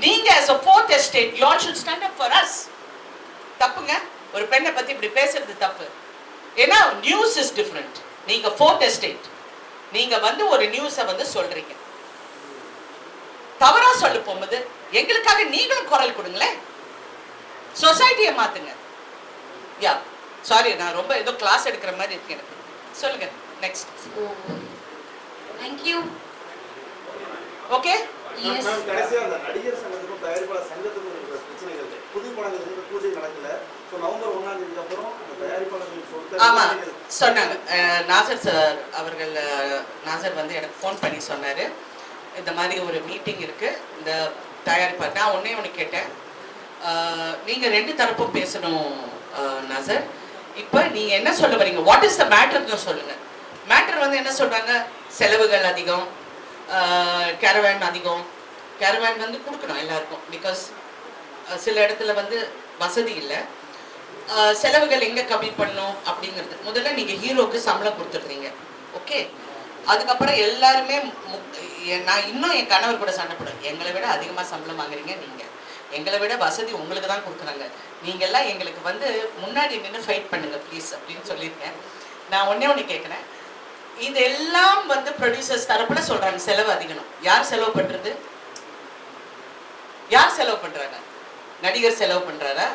நீங்க as a fourth estate you all should stand up for us. தப்புங்க. ஒரு பெண்ணை பத்தி இப்படி பேசுறது தப்பு. ஏன்னா நியூஸ் இஸ் டிஃப்ரெண்ட் நீங்க ஃபோர்த் எஸ்டேட் நீங்க வந்து ஒரு நியூஸை வந்து சொல்றீங்க. தவறா சொல்ல போகும்போது எங்களுக்காக நீங்களும் குரல் கொடுங்களேன். சொசைட்டியை மாத்துங்க. யா சாரி நான் ரொம்ப ஏதோ கிளாஸ் எடுக்கிற மாதிரி இருக்கு எனக்கு. சொல்லுங்க நெக்ஸ்ட் you. ஓகே கடைசியா அந்த நடிகர் சங்கத்துக்கும் தயாரிப்பாளர் சங்கத்துக்கும் இருக்கிற பிரச்சனைகள் புது படங்கள் வந்து பூஜை நடக்கல. ஸோ நவம்பர் ஒண்ணாம் தேதிக்கு அப்புறம் அந்த தயாரிப்பாளர்கள் சொல்லிட்டு ஆமா. சொன்னாங்க. நாசர் சார் அவர்கள் நாசர் வந்து எனக்கு ஃபோன் பண்ணி சொன்னாரு. இந்த மாதிரி ஒரு மீட்டிங் இருக்கு. இந்த தயாரிப்பார் நான் ஒண்ணே ஒன்று கேட்டேன். அஹ், நீங்க ரெண்டு தரப்பும் பேசணும் நாசர். இப்போ நீங்க என்ன சொல்ல வரீங்க? வாட் இஸ் த மேட்டர்னு சொல்லுங்க. மேட்டர் வந்து என்ன சொல்றாங்க? செலவுகள் அதிகம். கேரவேன் அதிகம். கேரவேன் வந்து கொடுக்கணும் எல்லாருக்கும். பிகாஸ் சில இடத்துல வந்து வசதி இல்லை. செலவுகள் எங்கே கம்மி பண்ணணும் அப்படிங்கிறது. முதல்ல நீங்கள் ஹீரோக்கு சம்பளம் கொடுத்துடுறீங்க. ஓகே அதுக்கப்புறம் எல்லாருமே மு- நான் இன்னும் என் கணவர் கூட சண்டைப்படும் எங்களை விட அதிகமாக சம்பளம் வாங்குறீங்க நீங்கள் எங்களை விட வசதி உங்களுக்கு தான் கொடுக்குறாங்க. நீங்க எல்லாம் எங்களுக்கு வந்து முன்னாடி நின்று ஃபைட் பண்ணுங்கள் ப்ளீஸ் அப்படின்னு சொல்லியிருக்கேன். நான் ஒன்றே ஒன்று கேட்குறேன் இதெல்லாம் வந்து ப்ரொடியூசர்ஸ் தரப்புல சொல்றாங்க செலவு அதிகம் யார் செலவு பண்றது? யார் செலவு பண்றாங்க? நடிகர் செலவு பண்றாரா?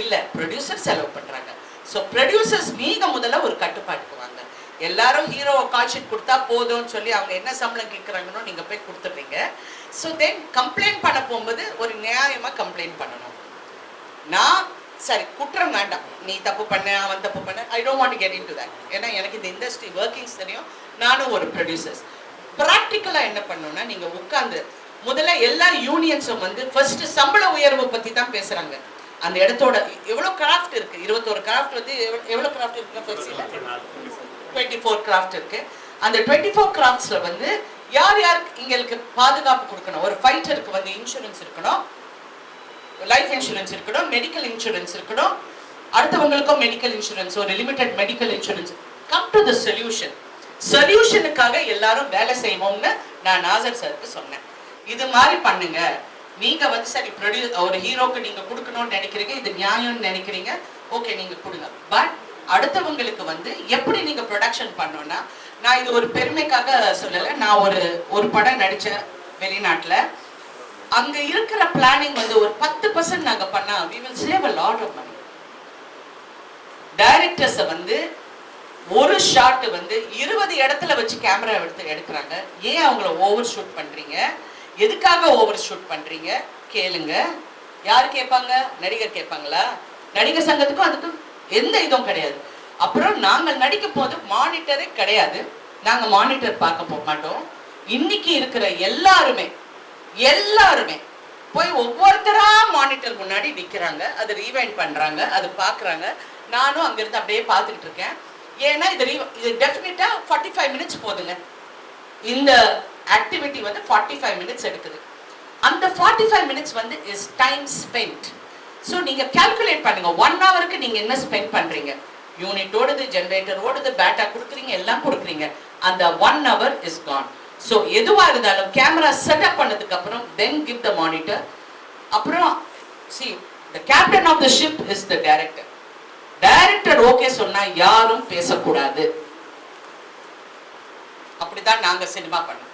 இல்ல ப்ரொடியூசர் செலவு பண்றாங்க. ஸோ ப்ரொடியூசர்ஸ் நீங்க முதல்ல ஒரு கட்டுப்பாட்டுக்கு வாங்க. எல்லாரும் ஹீரோ காட்சிட் கொடுத்தா போதும்னு சொல்லி அவங்க என்ன சம்பளம் கேட்குறாங்கன்னு நீங்க போய் கொடுத்துட்றீங்க. ஸோ தென் கம்ப்ளைண்ட் பண்ண போகும்போது ஒரு நியாயமா கம்ப்ளைண்ட் பண்ணணும். நான் சரி குற்றம் வேண்டாம். நீ தப்பு பண்ண அவன் தப்பு பண்ண. I don't want get into that ஏன்னா எனக்கு இந்த இண்டஸ்ட்ரி ஒர்க்கிங்ஸ் தெரியும் நானும் ஒரு ப்ரொடியூசர்ஸ் ப்ராக்டிக்கலாக என்ன பண்ணணும்னா நீங்கள் உட்காந்து முதல்ல எல்லா யூனியன்ஸும் வந்து ஃபர்ஸ்ட் சம்பள உயர்வு பற்றி தான் பேசுகிறாங்க அந்த இடத்தோட எவ்வளோ கிராஃப்ட் இருக்கு? இருபத்தோரு கிராஃப்ட் வந்து எவ்வளோ கிராஃப்ட் இருக்கு? ஃபர்ஸ்ட் டுவெண்ட்டி ஃபோர் கிராஃப்ட் இருக்கு. அந்த டுவெண்ட்டி ஃபோர் கிராஃப்ட்ஸ்ல வந்து யார் யாருக்கு எங்களுக்கு பாதுகாப்பு கொடுக்கணும்? ஒரு ஃபைட்டருக்கு வந்து இன்சூரன்ஸ் இருக்கணும். லைஃப் இன்சூரன்ஸ் இருக்கணும் மெடிக்கல் இன்சூரன்ஸ் இருக்கணும். அடுத்தவங்களுக்கும் மெடிக்கல் இன்சூரன்ஸ் ஒரு limited medical insurance come to the solution சொல்யூஷனுக்காக எல்லாரும் வேலை செய்வோம்னு நான் நாசர் சருக்கு சொன்னேன். இது மாதிரி பண்ணுங்க. நீங்க வந்து சரி ப்ரொடியூஸ் ஒரு ஹீரோக்கு நீங்க கொடுக்கணும்னு நினைக்கிறீங்க இது நியாயம்னு நினைக்கிறீங்க ஓகே நீங்க கொடுங்க. பட் அடுத்தவங்களுக்கு வந்து எப்படி நீங்க ப்ரொடக்ஷன் பண்ணோம்னா நான் இது ஒரு பெருமைக்காக சொல்லலை நான் ஒரு ஒரு படம் நடித்தேன் வெளிநாட்டில். அங்க இருக்கிற பிளானிங் வந்து ஒரு பத்து பர்சன்ட் நாங்க பண்ணா we will save a lot of money டைரக்டர்ஸை வந்து ஒரு ஷாட் வந்து இருபது இடத்துல வச்சு கேமரா எடுத்து எடுக்கிறாங்க. ஏன் அவங்கள ஓவர் ஷூட் பண்றீங்க? எதுக்காக ஓவர் ஷூட் பண்றீங்க? கேளுங்க. யார் கேட்பாங்க? நடிகர் கேட்பாங்களா? நடிகர் சங்கத்துக்கும் அதுக்கும் எந்த இதுவும் கிடையாது. அப்புறம் நாங்கள் நடிக்கும் போது மானிட்டரே கிடையாது. நாங்கள் மானிட்டர் பார்க்க போக மாட்டோம். இன்னைக்கு இருக்கிற எல்லாருமே எல்லாருமே போய் ஒவ்வொருத்தரா மானிட்டர் முன்னாடி நிக்கிறாங்க அது ரீவைண்ட் பண்றாங்க அது பாக்குறாங்க. நானும் அங்கிருந்து அப்படியே பார்த்துக்கிட்டு இருக்கேன். ஏன்னா இது re- இது டெஃபினட்டா ஃபார்ட்டி ஃபைவ் மினிட்ஸ் போதுங்க. இந்த ஆக்டிவிட்டி வந்து ஃபார்ட்டி ஃபைவ் மினிட்ஸ் எடுக்குது. அந்த ஃபார்ட்டி ஃபைவ் மினிட்ஸ் வந்து இஸ் டைம் ஸ்பெண்ட் ஸோ நீங்க கால்குலேட் பண்ணுங்க. ஒன் ஹவருக்கு நீங்க என்ன ஸ்பெண்ட் பண்றீங்க? யூனிட் ஓடுது ஜென்ரேட்டர் ஓடுது பேட்டா கொடுக்குறீங்க எல்லாம் கொடுக்குறீங்க. அந்த one hour is gone so எதுவா இருந்தாலும் கேமரா செட்டப் பண்ணதுக்கு அப்புறம் தென் கிவ் த மானிட்டர் அப்புறம் see the captain of the ship is the director director okay சொன்னா யாரும் பேசக்கூடாது. அப்படிதான் நாங்க சினிமா பண்ணோம்.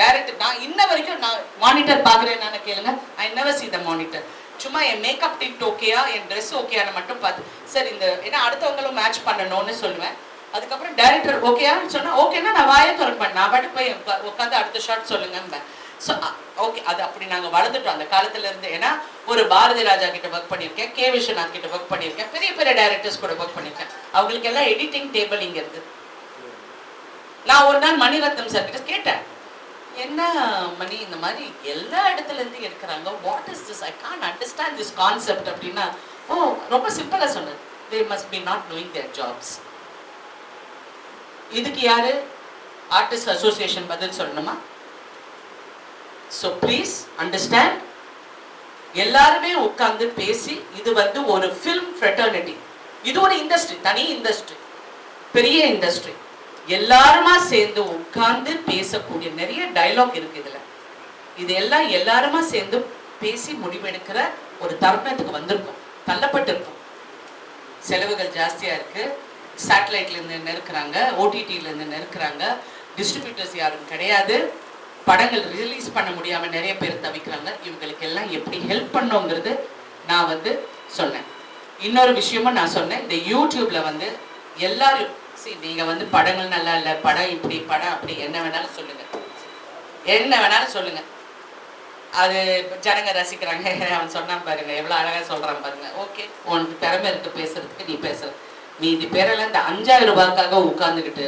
டைரக்டர் நான் இன்ன வரைக்கும் நான் மானிட்டர் பாக்குறேன் நான் கேளுங்க. I never see the monitor சும்மா என் மேக்கப் டிப்ட் ஓகேயா என் ட்ரெஸ் ஓகேயான்னு மட்டும் பார்த்து சார் இந்த ஏன்னா அடுத்தவங்களும் மேட்ச் பண்ணணும்னு சொல்லுவேன். அதுக்கப்புறம் டைரக்டர் ஓகேயான்னு சொன்னா ஓகேன்னா நான் வாயை திறப்பேன் நான் பாட்டு போய் உட்காந்து அடுத்த ஷாட் சொல்லுங்கம்பேன் ஸோ ஓகே அது அப்படி நாங்கள் வளர்ந்துட்டோம் அந்த காலத்துல இருந்து. ஏன்னா ஒரு பாரதி ராஜா கிட்ட ஒர்க் பண்ணியிருக்கேன் கே. விஸ்வநாத் கிட்ட ஒர்க் பண்ணியிருக்கேன் பெரிய பெரிய டைரக்டர்ஸ் கூட ஒர்க் பண்ணியிருக்கேன். அவங்களுக்கு எல்லாம் எடிட்டிங் டேபிள் இங்க இருக்கு. நான் ஒரு நாள் மணிரத்னம் சார் கிட்ட கேட்டேன் என்ன மணி இந்த மாதிரி எல்லா இடத்துல இருந்து எடுக்கிறாங்க? What is this I can understand this concept அப்படின்னா ஓ ரொம்ப சிம்பிளா சொன்னது they must be not doing their jobs இதுக்கு யாரு? ஆர்டிஸ்ட் அசோசியேஷன் பதில் சொல்லணுமா? ஸோ ப்ளீஸ் அண்டர்ஸ்டாண்ட் எல்லாருமே உட்காந்து பேசி இது வந்து ஒரு ஃபில்ம் ஃப்ரெட்டர்னிட்டி இது ஒரு இண்டஸ்ட்ரி தனி இண்டஸ்ட்ரி பெரிய இண்டஸ்ட்ரி எல்லாருமா சேர்ந்து உட்கார்ந்து பேசக்கூடிய நிறைய டயலாக் இருக்கு இதுல. இது எல்லாம் எல்லாருமா சேர்ந்து பேசி முடிவெடுக்கிற ஒரு தருணத்துக்கு வந்திருக்கும். தள்ளப்பட்டிருக்கும். செலவுகள் ஜாஸ்தியா இருக்கு. சேட்டலைட்லேருந்து இருந்து நெருக்குறாங்க ஓடிடில இருந்து நெருக்குறாங்க. டிஸ்ட்ரிபியூட்டர்ஸ் யாரும் கிடையாது. படங்கள் ரிலீஸ் பண்ண முடியாம நிறைய பேர் தவிக்கிறாங்க. இவங்களுக்கு எல்லாம் எப்படி ஹெல்ப் பண்ணோங்கிறது நான் வந்து சொன்னேன். இன்னொரு விஷயமும் நான் சொன்னேன். இந்த யூடியூப்ல வந்து எல்லாரும் சரி நீங்க வந்து படங்கள் நல்லா இல்லை படம் இப்படி படம் அப்படி என்ன வேணாலும் சொல்லுங்க. என்ன வேணாலும் சொல்லுங்க. அது ஜனங்க ரசிக்கிறாங்க. அவன் சொன்னான் பாருங்க எவ்வளவு அழகா சொல்றான் பாருங்க. ஓகே உனக்கு திறமை இருக்கு பேசுறதுக்கு நீ பேசுகிற நீ இது பேரெல்லாம் இந்த அஞ்சாயிரம் ரூபாய்க்காக உட்காந்துக்கிட்டு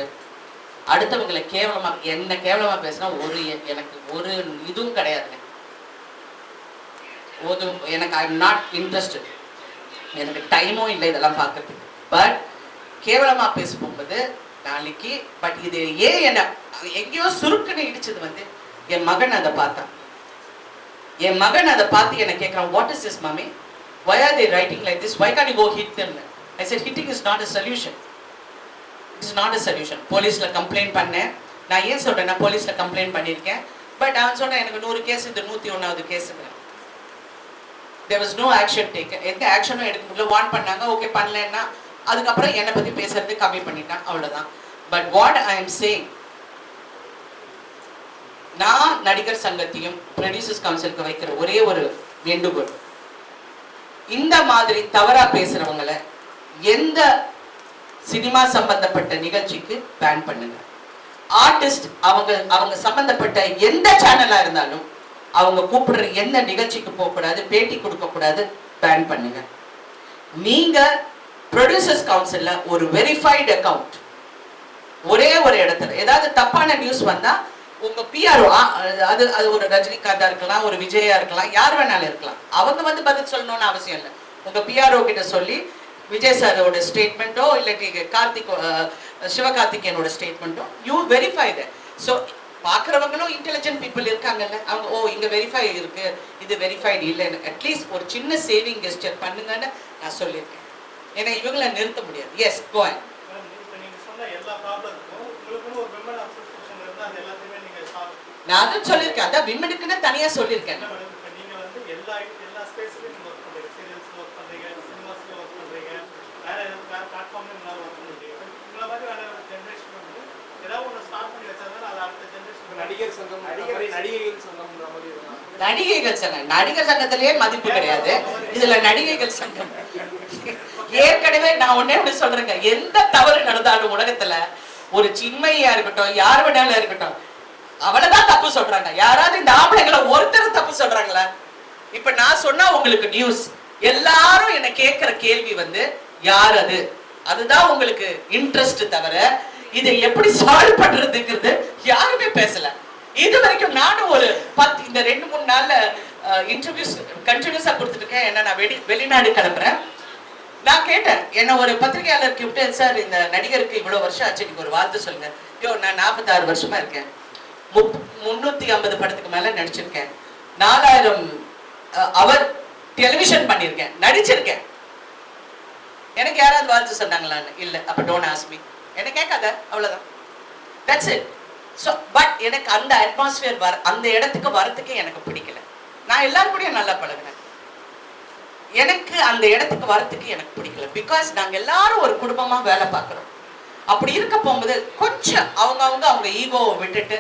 அடுத்தவங்களை கேவலமாக என்ன கேவலமாக பேசினா ஒரு எனக்கு ஒரு இதுவும் கிடையாதுங்க. போதும் எனக்கு ஐ நாட் இன்ட்ரெஸ்டட் எனக்கு டைமும் இல்லை இதெல்லாம் பார்க்கறதுக்கு. பட் கேவலமாக பேச போகும்போது நாளைக்கு பட் இது ஏன் என்ன எங்கேயோ சுருக்குன்னு இடிச்சது வந்து என் மகன் அதை பார்த்தான். என் மகன் அதை பார்த்து என்னை கேட்குறான் what is this mummy why are the writing like this why can you go hit தெம்னு I said hitting is not a solution it's not a solution போலீஸில் கம்ப்ளைண்ட் பண்ணேன். நான் ஏன் சொல்கிறேன்னா போலீஸில் கம்ப்ளைண்ட் பண்ணியிருக்கேன். பட் அவன் சொன்னால் எனக்கு நூறு கேஸ் இது நூற்றி ஒன்றாவது கேஸுங்க there was no action take எந்த ஆக்ஷனும் எடுக்க முடியல. வார்ன் பண்ணாங்க. ஓகே பண்ணலன்னா அதுக்கப்புறம் என்னை பற்றி பேசுறது கம்மி பண்ணிட்டான். அவ்வளோதான் but what I am saying நான் நடிகர் சங்கத்தையும் ப்ரொடியூசர்ஸ் கவுன்சிலுக்கு வைக்கிற ஒரே ஒரு வேண்டுகோள் இந்த மாதிரி தவறா பேசுகிறவங்களை எந்த சினிமா சம்பந்தப்பட்ட நிகழ்ச்சிக்கு பேன் பண்ணுங்க. ஆர்டிஸ்ட் அவங்க அவங்க சம்பந்தப்பட்ட எந்த சேனலா இருந்தாலும் அவங்க கூப்பிடுற எந்த நிகழ்ச்சிக்கு போகக்கூடாது பேட்டி கொடுக்க கூடாது பேன் பண்ணுங்க. நீங்க ப்ரொடியூசர்ஸ் கவுன்சில்ல ஒரு வெரிஃபைடு அக்கவுண்ட் ஒரே ஒரு இடத்துல ஏதாவது தப்பான நியூஸ் வந்தா உங்க பிஆர்ஓ அது அது ஒரு ரஜினிகாந்தா இருக்கலாம் ஒரு விஜயா இருக்கலாம் யார் வேணாலும் இருக்கலாம். அவங்க வந்து பதில் சொல்லணும்னு அவசியம் இல்லை. உங்க பிஆர்ஓ கிட்ட சொல்லி விஜய் சாரோட ஸ்டேட்மெண்ட்டோ இல்லாட்டி கார்த்திக் சிவகார்த்திகேயனோட ஸ்டேட்மெண்ட்டோ யூ வெரிஃபை த ஸோ பார்க்குறவங்களும் இன்டெலிஜென்ட் பீப்புள் இருக்காங்கல்ல அவங்க ஓ இங்கே வெரிஃபை இருக்கு. இது வெரிஃபைடு இல்லைன்னு. அட்லீஸ்ட் ஒரு சின்ன சேவிங் கெஸ்டர் பண்ணுங்கன்னு நான் சொல்லியிருக்கேன். ஏன்னா இவங்கள நிறுத்த முடியாது. எஸ் கோயன் நான் சொல்லியிருக்கேன். அதான் விமனுக்குன்னு தனியாக சொல்லியிருக்கேன் என்ன மேடம் இப்போ நீங்கள் வந்து எல்லா எல்லா ஸ்பேஸ்லையும் நீங்கள் ஒர்க் பண்ணுறீங்க சீரியல்ஸில் ஒர்க் பண்ணுறீங்க சினிமாஸ்லையும் ஒர்க் பண்ணுறீங்க வேறு எதாவது வேறு பிளாட்ஃபார்ம்லையும் உங்களால் ஒர்க் பண்ண முடியும் உங்களை மாதிரி வேறு ஒரு ஜென்ரேஷன் வந்து ஏதாவது ஒன்று ஸ்டார்ட் பண்ணி வச்சாதான் அது அடுத்த இப்ப ஜென்ரேஷன் நடிகர் சங்கம் நடிகைகள். நடிகைகள் சங்கம். நடிகர் சங்கத்திலேயே மதிப்பு கிடையாது. இதுல நடிகைகள் சங்கம். ஏற்கனவே நான் ஒண்ணே ஒண்ணு சொல்றேங்க. எந்த தவறு நடந்தாலும் உலகத்துல ஒரு சின்மையா இருக்கட்டும் யார் வேணாலும் இருக்கட்டும் அவளதான் தப்பு சொல்றாங்க. யாராவது இந்த ஆம்பளைங்களை ஒருத்தர் தப்பு சொல்றாங்களா? இப்ப நான் சொன்னா உங்களுக்கு நியூஸ் எல்லாரும் என்ன கேட்கிற கேள்வி வந்து யார் அது? அதுதான் உங்களுக்கு இன்ட்ரெஸ்ட் தவிர இதை எப்படி சால்வ் பண்றதுங்கிறது யாருமே பேசல. இது வரைக்கும் நானும் ஒரு பத்து இந்த ரெண்டு மூணு நாள்ல இன்டர்வியூஸ் கண்டினியூஸா கொடுத்துட்டு இருக்கேன் ஏன்னா நான் வெளி வெளிநாடு கிளம்புறேன். நான் கேட்டேன் என்ன ஒரு பத்திரிகையாளர் கூப்பிட்டு சார் இந்த நடிகருக்கு இவ்வளவு வருஷம் ஆச்சு நீங்க ஒரு வார்த்தை சொல்லுங்க. ஐயோ நான் நாற்பத்தாறு வருஷமா இருக்கேன். முப் முன்னூத்தி ஐம்பது படத்துக்கு மேல நடிச்சிருக்கேன். நாலாயிரம் அவர் டெலிவிஷன் பண்ணியிருக்கேன். நடிச்சிருக்கேன். எனக்கு யாராவது வாழ்த்து சொன்னாங்களான்னு? இல்லை. அப்போ டோன்ட் ஆஸ்மி மீ என்ன கேட்காத. அவ்வளோதான் தட்ஸ் இட் ஸோ பட் எனக்கு அந்த அட்மாஸ்பியர் வர அந்த இடத்துக்கு வரத்துக்கு எனக்கு பிடிக்கல. நான் எல்லாரும் கூடயும் நல்லா பழகினேன். எனக்கு அந்த இடத்துக்கு வரத்துக்கு எனக்கு பிடிக்கல. பிகாஸ் நாங்கள் எல்லாரும் ஒரு குடும்பமாக வேலை பார்க்குறோம். அப்படி இருக்க போகும்போது கொஞ்சம் அவங்க அவங்க அவங்க ஈகோவை விட்டுட்டு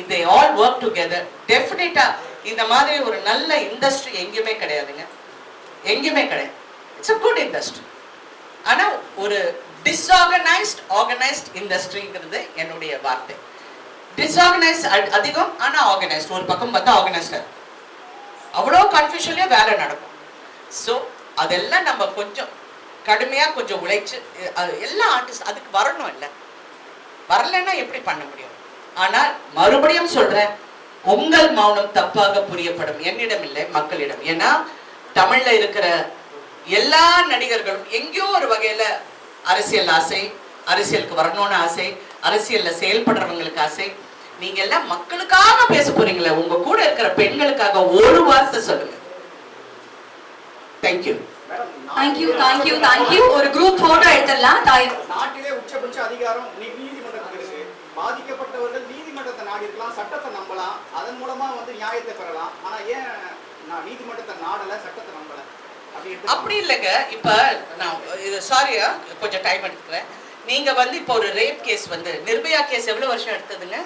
இந்த ஆல் ஒர்க் டுகெதர் டெஃபினட்டாக இந்த மாதிரி ஒரு நல்ல இண்டஸ்ட்ரி எங்கேயுமே கிடையாதுங்க. எங்கேயுமே கிடையாது. இட்ஸ் அ குட் இண்டஸ்ட்ரி ஆனால் ஒரு டிஸ்ஆர்கனைஸ்ட் ஆர்கனைஸ்ட் இண்டஸ்ட்ரிங்கிறது என்னுடைய வார்த்தை. டிஸ்ஆர்கனைஸ் அதிகம் ஆனால் ஆர்கனைஸ்ட் ஒரு பக்கம் பார்த்தா ஆர்கனைஸ்டா அவ்வளோ கன்ஃபியூஷன்லேயே வேலை நடக்கும். ஸோ அதெல்லாம் நம்ம கொஞ்சம் கடுமையாக கொஞ்சம் உழைச்சு அது எல்லா ஆர்டிஸ்ட் அதுக்கு வரணும் இல்லை. வரலைன்னா எப்படி பண்ண முடியும்? ஆனால் மறுபடியும் சொல்கிறேன் உங்கள் மௌனம் தப்பாக புரியப்படும். என்னிடம் இல்லை மக்களிடம். ஏன்னா தமிழில் இருக்கிற எல்லா நடிகர்களும் எங்கேயோ ஒரு வகையில் அரசியல் ஆசை அரசியலுக்கு வரணும்னு ஆசை அரசியல்ல செயல்படுறவங்களுக்கு ஆசை. நீங்க எல்லாம் மக்களுக்காக பேச போறீங்களே உங்க கூட இருக்கிற பெண்களுக்காக ஒரு வார்த்தை சொல்லுங்க. Thank you madam thank you thank you thank you ஒரு குரூப் போட்டோ எடுத்துடலாம் தாய். நாட்டிலே உச்சபட்ச அதிகாரம் நீதிமன்றத்துக்கு இருக்கு. பாதிக்கப்பட்டவர்கள் நீதிமன்றத்தை நாடி இருக்கலாம் சட்டத்தை நம்பலாம். அதன் மூலமா வந்து நியாயத்தை பெறலாம். ஆனா ஏன் நான் நீதிமன்றத்தை நாடல சட்டத்தை நம்பல. அப்படி இல்லைங்க. இப்ப நான் இது சாரியா கொஞ்சம் டைம் எடுத்துக்கிறேன். நீங்க வந்து இப்போ ஒரு ரேப் கேஸ் வந்து நிர்பயா கேஸ் எவ்வளவு வருஷம் எடுத்ததுங்க?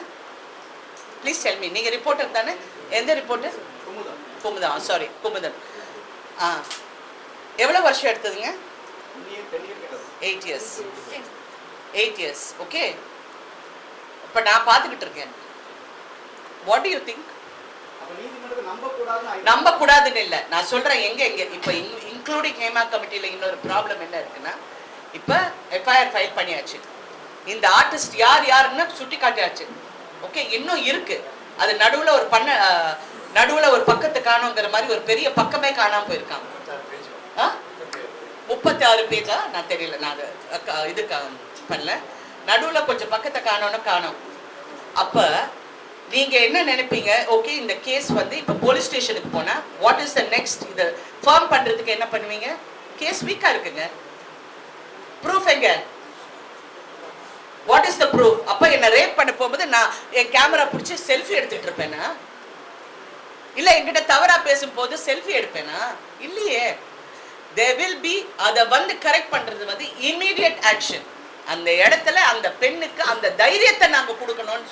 ப்ளீஸ் டெல் மீ நீங்க ரிப்போர்ட்டர் தானே எந்த ரிப்போர்ட்டர் குமுதம். குமுதம் சாரி குமுதம். ஆ எவ்வளவு வருஷம் எடுத்ததுங்க? Eight years eight years okay இப்போ நான் பார்த்துக்கிட்டு இருக்கேன். வாட் யூ திங்க் நம்ப கூடாதுன்னு இல்லை. நான் சொல்றேன் எங்க எங்க இப்போ இன்க்ளூடிங் ஹேமா கமிட்டியில் இன்னொரு ப்ராப்ளம் என்ன இருக்குன்னா இப்போ எஃப்ஐஆர் ஃபைல் பண்ணியாச்சு. இந்த ஆர்டிஸ்ட் யார் யாருன்னு சுட்டி காட்டியாச்சு. ஓகே இன்னும் இருக்கு. அது நடுவில் ஒரு பண்ண நடுவில் ஒரு பக்கத்தை காணுங்கிற மாதிரி ஒரு பெரிய பக்கமே காணாமல் போயிருக்காங்க. ஆ? முப்பத்தி ஆறு பேஜா நான் தெரியல. நான் அது இது பண்ணல. நடுவில் கொஞ்சம் பக்கத்தை காணோன்னு காணோம். அப்போ நீங்கள் என்ன நினைப்பீங்க? ஓகே இந்த கேஸ் வந்து இப்போ போலீஸ் ஸ்டேஷனுக்கு போனால் வாட் இஸ் த நெக்ஸ்ட் இதை ஃபார்ம் பண்ணுறதுக்கு என்ன பண்ணுவீங்க? கேஸ் வீக்காக இருக்குங்க. ப்ரூஃப் எங்க? வாட் இஸ் த ப்ரூஃப் அப்ப என்ன ரேப் பண்ண போகும்போது நான் என் கேமரா பிடிச்சி செல்ஃபி எடுத்துட்டு இருப்பேனா? இல்ல என்கிட்ட தவறா பேசும்போது செல்ஃபி எடுப்பேனா? இல்லையே. தே வில் பி அதை வந்து கரெக்ட் பண்றது வந்து இமீடியட் ஆக்ஷன் அந்த இடத்துல அந்த பெண்ணுக்கு அந்த தைரியத்தை நாங்க கொடுக்கணும்னு